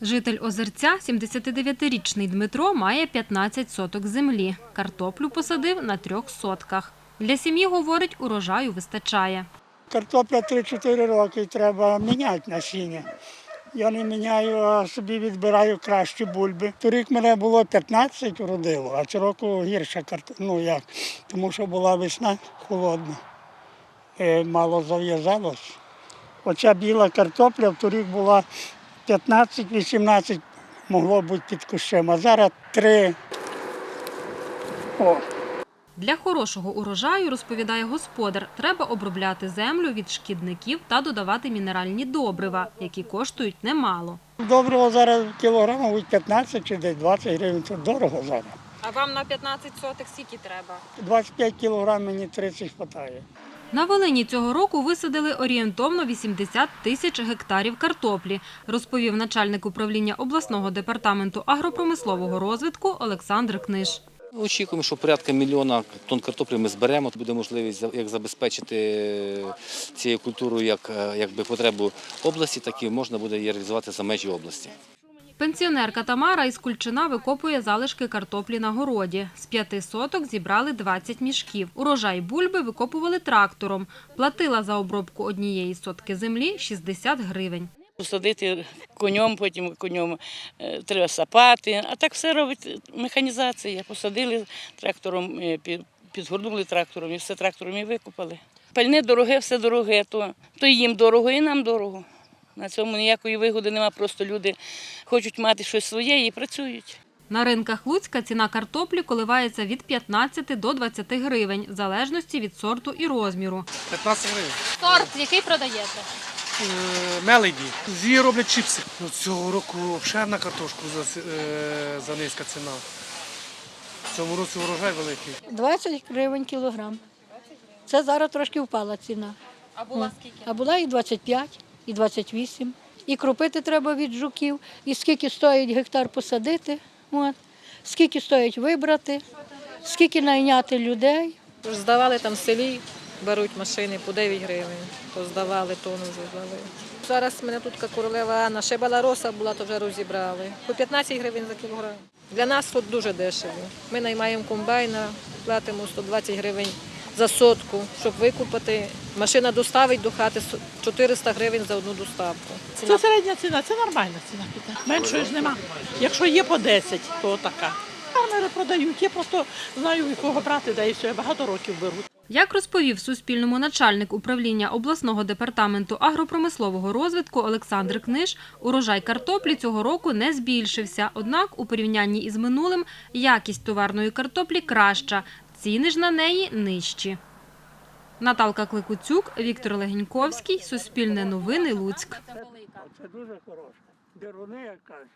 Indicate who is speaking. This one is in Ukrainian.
Speaker 1: Житель Озерця, 79-річний Дмитро, має 15 соток землі. Картоплю посадив на трьох сотках. Для сім'ї, говорить, урожаю вистачає.
Speaker 2: Картопля 3-4 роки треба міняти насіння. Я не міняю, а собі відбираю кращі бульби. Торік мене було 15 родило, а цього року гірша картопля. Ну як, тому що була весна холодна. Е, Мало зав'язалось. Оця біла картопля торік була 15-18 могло бути під кущем, а зараз 3. О,
Speaker 1: Для хорошого урожаю, розповідає господар, треба обробляти землю від шкідників та додавати мінеральні добрива, які коштують немало.
Speaker 2: доброго зараз кілограм, мабуть, 15 чи десь 20 гривень. Це дорого зараз.
Speaker 1: А вам на 15 сотих скільки треба?
Speaker 2: 25 кілограм мені 30 вистачає.
Speaker 1: На Волині цього року висадили орієнтовно 80 тисяч гектарів картоплі, розповів начальник управління обласного департаменту агропромислового розвитку Олександр Книж.
Speaker 3: Очікуємо, що порядка мільйона тонн картоплі ми зберемо. Буде можливість як забезпечити цією культурою як, е, якби потребу області, так і можна буде її реалізувати за межі області.
Speaker 1: Пенсіонерка Тамара із Кульчина викопує залишки картоплі на городі. З п'яти соток зібрали 20 мішків. Урожай бульби викопували трактором. Платила за обробку однієї сотки землі 60 гривень.
Speaker 4: Посадити конем, потім конем е, треба сапати. А так все робить механізація. Посадили трактором, е, підгорнули трактором і все трактором і викопали. Пальне дороге, все дороге, то, то їм дорого, і нам дорого. На цьому ніякої вигоди нема, просто люди хочуть мати щось своє і працюють.
Speaker 1: На ринках Луцька ціна картоплі коливається від 15 до 20 гривень, в залежності від сорту і розміру.
Speaker 5: 15 гривень.
Speaker 1: Сорт, який продаєте?
Speaker 5: Е, Мелоді. З її роблять чіпси. Ну, цього року взагалі на картошку за, е, за низька ціна. В цьому році урожай великий.
Speaker 6: 20 гривень кілограм. Це зараз трошки впала ціна.
Speaker 1: А була скільки?
Speaker 6: А була і 25, і 28. І кропити треба від жуків, і скільки стоїть гектар посадити, от. скільки стоїть вибрати, скільки найняти людей.
Speaker 7: Здавали там в селі, беруть машини по 9 гривень, то здавали, тону вже здали. Зараз мене тут королева Анна, ще балароса була, то вже розібрали. По 15 гривень за кілограм. Для нас тут дуже дешево. Ми наймаємо комбайна, платимо 120 гривень за сотку, щоб викупити. Машина доставить до хати 400 гривень за одну доставку.
Speaker 8: Це середня ціна, це нормальна ціна. Меншої ж нема. Якщо є по 10, то така. Фермери продають. Я просто знаю, від кого брати, де і все. Я багато років беру.
Speaker 1: Як розповів Суспільному начальник управління обласного департаменту агропромислового розвитку Олександр Книж, урожай картоплі цього року не збільшився. Однак у порівнянні із минулим якість товарної картоплі краща, ціни ж на неї нижчі. Наталка Кликуцюк, Віктор Легеньковський, Суспільне новини, Луцьк.
Speaker 2: Це дуже хороше. Деруни, як кажуть.